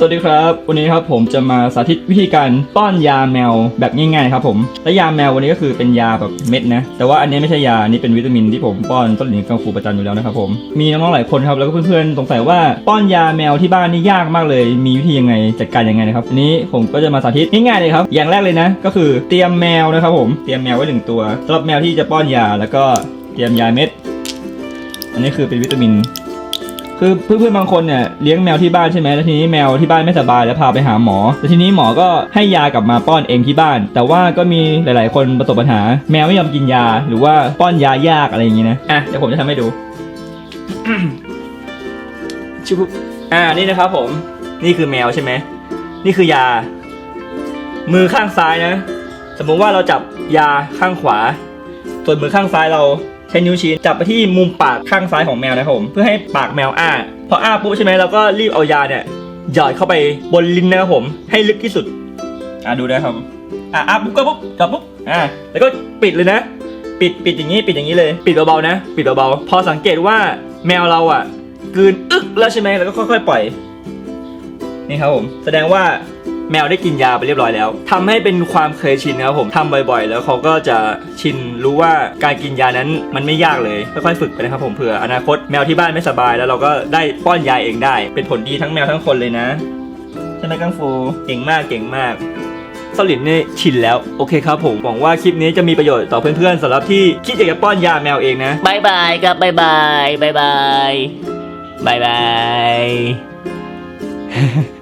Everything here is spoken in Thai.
สวัสดีครับ วันนี้ครับผมจะมาสาธิตวิธีการป้อนยาแมวแบบง่ายๆครับผมและยาแมววันนี้ก็คือเป็นยาแบบเม็ดนะแต่ว่าอันนี้ไม่ใช่ยานี่เป็นวิตามินที่ผมป้อนต้นหลินกังฟูประจำอยู่แล้วนะครับผมมีน้องๆหลายคนครับแล้วก็เพื่อนๆสงสัยว่าป้อนยาแมวที่บ้านนี่ยากมากเลย มีวิธียังไงจัดการยังไงนะครับอันนี้ผมก็จะมาสาธิตง่ายๆเลยครับอย่างแรกเลยนะ ก็คือเตรียมแมวนะครับผมเตรียมแมวไว้หนึ่งตัวสำหรับแมวที่จะป้อนยาแล้วก็เตรียมยาเม็ด อันนี้คือเป็นวิตามิน คือเพื่อนๆบางคนเนี่ยเลี้ยงแมวที่บ้านใช่ไหมแล้วทีนี้แมวที่บ้านไม่สบายแล้วพาไปหาหมอแล้วทีนี้หมอก็ให้ยากลับมาป้อนเองที่บ้าน แต่ว่าก็มีหลาย ๆ คนประสบปัญหา แมวไม่ยอมกินยา หรือว่าป้อนยายากอะไรอย่างงี้นะอะเดี๋ยวผมจะทำให้ดูชิบุอ่านี่นะครับผม นี่คือแมวใช่ไหมนี่คือยา มือข้างซ้ายนะ สมมุติว่าเราจับยาข้างขวา ส่วนมือข้างซ้ายเรา ใช้นิ้วชี้จับไปที่มุมปากข้างซ้ายของแมวนะครับผม เพื่อให้ปากแมวอ้า พออ้าปุ๊บใช่ไหมเราก็รีบเอายาเนี่ยหยอดเข้าไปบนลิ้นนะครับผม ให้ลึกที่สุด อ่าดูนะครับ อ่าอ้าปุ๊บก็ปุ๊บจับปุ๊บ อ่า แล้วก็ปิดเลยนะ ปิดปิดอย่างนี้ปิดอย่างนี้เลย ปิดเบาๆนะ ปิดเบาๆ พอสังเกตว่าแมวเราอะกืนอึกแล้วใช่ไหมแล้วก็ค่อยๆปล่อย นี่ครับผม แสดงว่า แมวได้กินยาไปเรียบร้อยแล้วทำให้เป็นความเคยชินนะครับผมทำบ่อยๆ แล้วเขาก็จะชินรู้ว่าการกินยานั้นมันไม่ยากเลยค่อยๆฝึกไปนะครับผมเผื่ออนาคตแมวที่บ้านไม่สบาย แล้วเราก็ได้ป้อนยาเองได้ เป็นผลดีทั้งแมวทั้งคนเลยนะใช่ไหมกังฟูเก่งมากเก่งมากสลินนี่ชินแล้ว โอเคครับผมหวังว่าคลิปนี้จะมีประโยชน์ต่อเพื่อนๆสำหรับที่คิดอยากจะป้อนยาแมวเองนะบายบายครับบายบายบายบายบายบาย